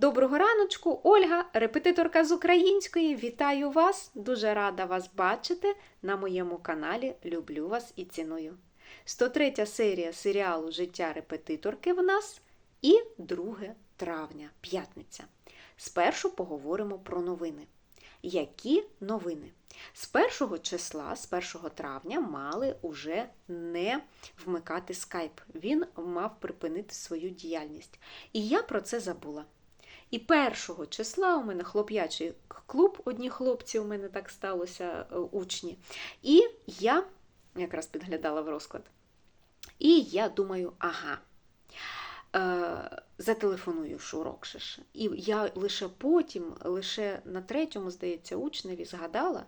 Доброго раночку, Ольга, репетиторка з української. Вітаю вас! Дуже рада вас бачити на моєму каналі. Люблю вас і ціную. 103 серія серіалу Життя репетиторки в нас і 2 травня, п'ятниця. Спершу поговоримо про новини. Які новини? З 1 числа, з 1 травня, мали уже не вмикати скайп. Він мав припинити свою діяльність. І я про це забула. І першого числа у мене хлоп'ячий клуб, одні хлопці у мене так сталося, е, учні. І я якраз підглядала в розклад. І я думаю, ага. Е, зателефоную Шурок же ж. І я лише потім, лише на третьому, здається, учневі згадала,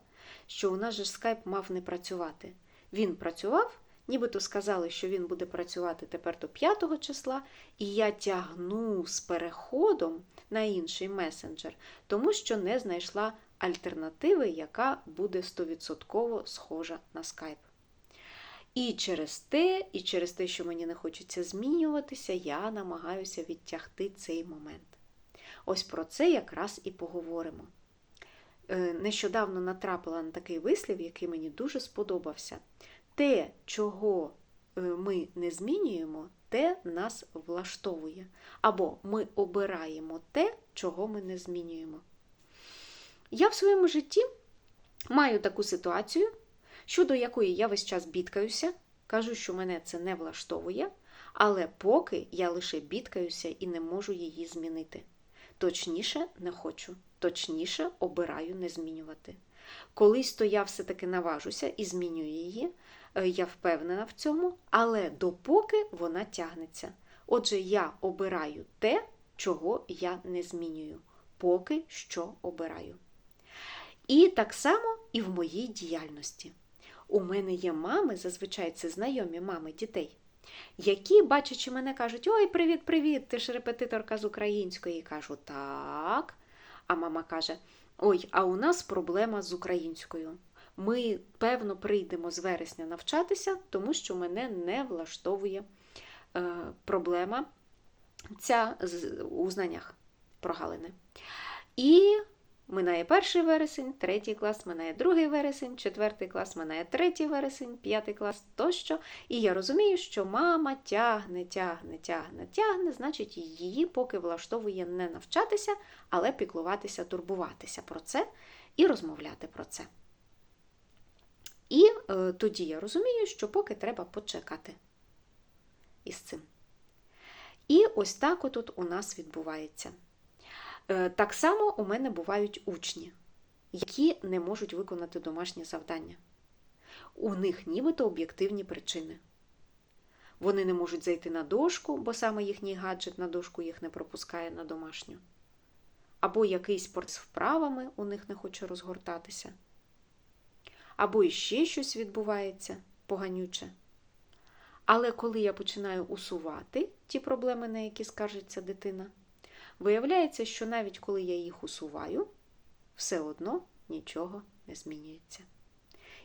що у нас же скайп мав не працювати. Він працював, нібито сказали, що він буде працювати тепер до 5 числа, і я тягну з переходом на інший месенджер, тому що не знайшла альтернативи, яка буде 100% схожа на скайп. І через те, і через те, що мені не хочеться змінюватися, я намагаюся відтягти цей момент. Ось про це якраз і поговоримо. Е, Нещодавно натрапила на такий вислів, який мені дуже сподобався. Те, чого е, ми не змінюємо, те нас влаштовує. Або ми обираємо те, чого ми не змінюємо. Я в своєму житті маю таку ситуацію, щодо якої я весь час бідкаюся, кажу, що мене це не влаштовує, але поки я лише бідкаюся і не можу її змінити. Точніше, не хочу, точніше обираю не змінювати. Колись то я все-таки наважуся і змінюю її, е, я впевнена в цьому, але допоки вона тягнеться. Отже, я обираю те, чого я не змінюю, поки що обираю. І так само і в моїй діяльності. У мене є мами, зазвичай це знайомі мами дітей, які, бачачи мене, кажуть: Ой, привіт-привіт, ти ж репетиторка з української. І кажу, так. А мама каже: Ой, а у нас проблема з українською. Ми, певно, прийдемо з вересня навчатися, тому що мене не влаштовує е, проблема ця у знаннях прогалини. І минає перший вересень, третій клас, минає другий вересень, четвертий клас, минає третій вересень, п'ятий клас тощо. І я розумію, що мама тягне, тягне, тягне, тягне, значить, її поки влаштовує не навчатися, але піклуватися, турбуватися про це і розмовляти про це. І е, тоді я розумію, що поки треба почекати із цим. І ось так отут у нас відбувається. Е, Так само у мене бувають учні, які не можуть виконати домашнє завдання. У них нібито об'єктивні причини. Вони не можуть зайти на дошку, бо саме їхній гаджет на дошку їх не пропускає на домашню. Або якийсь порт з вправами у них не хоче розгортатися. Або іще щось відбувається поганюче. Але коли я починаю усувати ті проблеми, на які скаржиться дитина, Виявляється, що навіть коли я їх усуваю, все одно нічого не змінюється.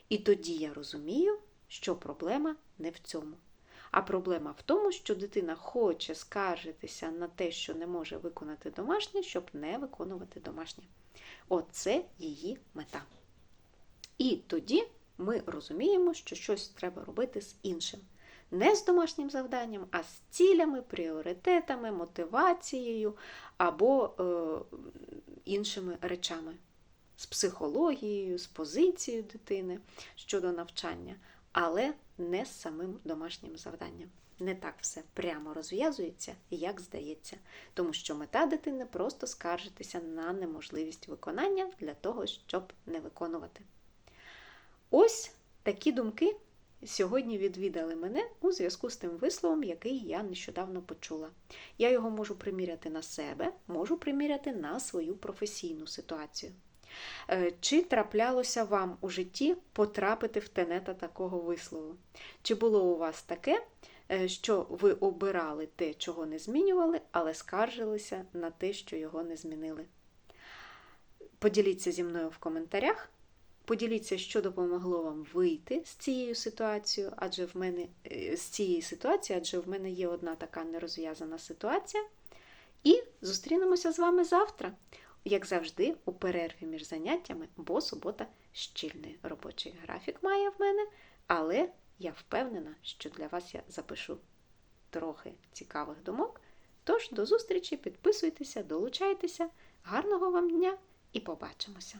І тоді я розумію, що проблема не в цьому. А проблема в тому, що дитина хоче скаржитися на те, що не може виконати домашнє, щоб не виконувати домашнє. Оце її мета. І тоді ми розуміємо, що щось треба робити з іншим. Не з домашнім завданням, а з цілями, пріоритетами, мотивацією або е, іншими речами, з психологією, з позицією дитини щодо навчання, але не з самим домашнім завданням. Не так все прямо розв'язується, як здається, тому що мета дитини просто скаржитися на неможливість виконання для того, щоб не виконувати. Ось такі думки сьогодні відвідали мене у зв'язку з тим висловом, який я нещодавно почула. Я його можу приміряти на себе, можу приміряти на свою професійну ситуацію. Е, Чи траплялося вам у житті потрапити в тенета такого вислову? Чи було у вас таке, е, що ви обирали те, чого не змінювали, але скаржилися на те, що його не змінили? Поділіться зі мною в коментарях. Поділіться, що допомогло вам вийти з цією ситуацією, адже в мене е, з цієї ситуації, адже в мене є одна така нерозв'язана ситуація. І зустрінемося з вами завтра, як завжди, у перерві між заняттями, бо субота щільний робочий графік має в мене, але я впевнена, що для вас я запишу трохи цікавих думок. Тож до зустрічі, підписуйтеся, долучайтеся. Гарного вам дня і побачимося!